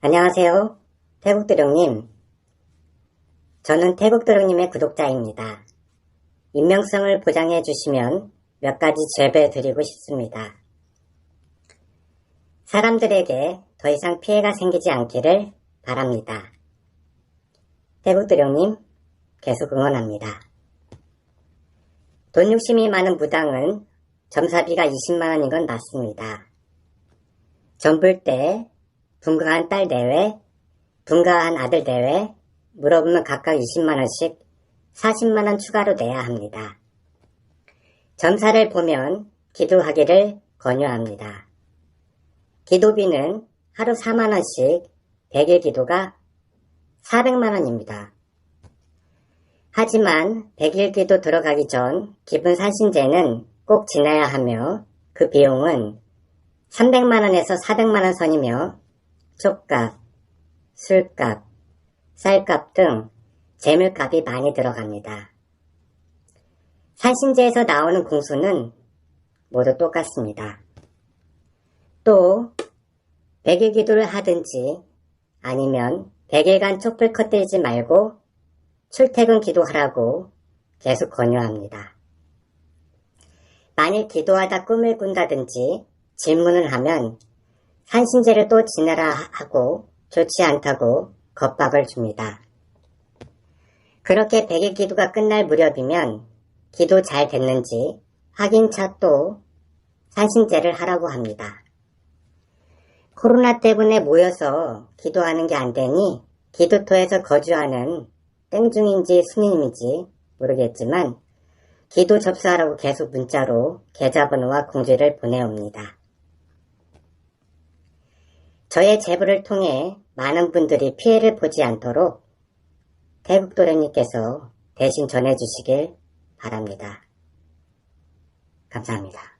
안녕하세요. 태국도령님. 저는 태국도령님의 구독자입니다. 익명성을 보장해 주시면 몇 가지 제배 드리고 싶습니다. 사람들에게 더 이상 피해가 생기지 않기를 바랍니다. 태국도령님, 계속 응원합니다. 돈 욕심이 많은 무당은 점사비가 20만원인 건 맞습니다. 전불 때 분가한 딸 내외, 분가한 아들 내외, 물어보면 각각 20만원씩 40만원 추가로 내야 합니다. 점사를 보면 기도하기를 권유합니다. 기도비는 하루 4만원씩 100일 기도가 400만원입니다. 하지만 100일 기도 들어가기 전 기분 산신제는 꼭 지나야 하며 그 비용은 300만원에서 400만원 선이며 촉값, 술값, 쌀값 등 재물값이 많이 들어갑니다. 산신제에서 나오는 공수는 모두 똑같습니다. 또 100일 기도를 하든지 아니면 100일간 촛불 컷들지 말고 출퇴근 기도하라고 계속 권유합니다. 만일 기도하다 꿈을 꾼다든지 질문을 하면 산신제를 또 지내라 하고 좋지 않다고 겁박을 줍니다. 그렇게 100일 기도가 끝날 무렵이면 기도 잘 됐는지 확인차 또 산신제를 하라고 합니다. 코로나 때문에 모여서 기도하는 게 안 되니 기도토에서 거주하는 땡중인지 스님인지 모르겠지만 기도 접수하라고 계속 문자로 계좌번호와 공지를 보내옵니다. 저의 제보를 통해 많은 분들이 피해를 보지 않도록 태국도련님께서 대신 전해주시길 바랍니다. 감사합니다.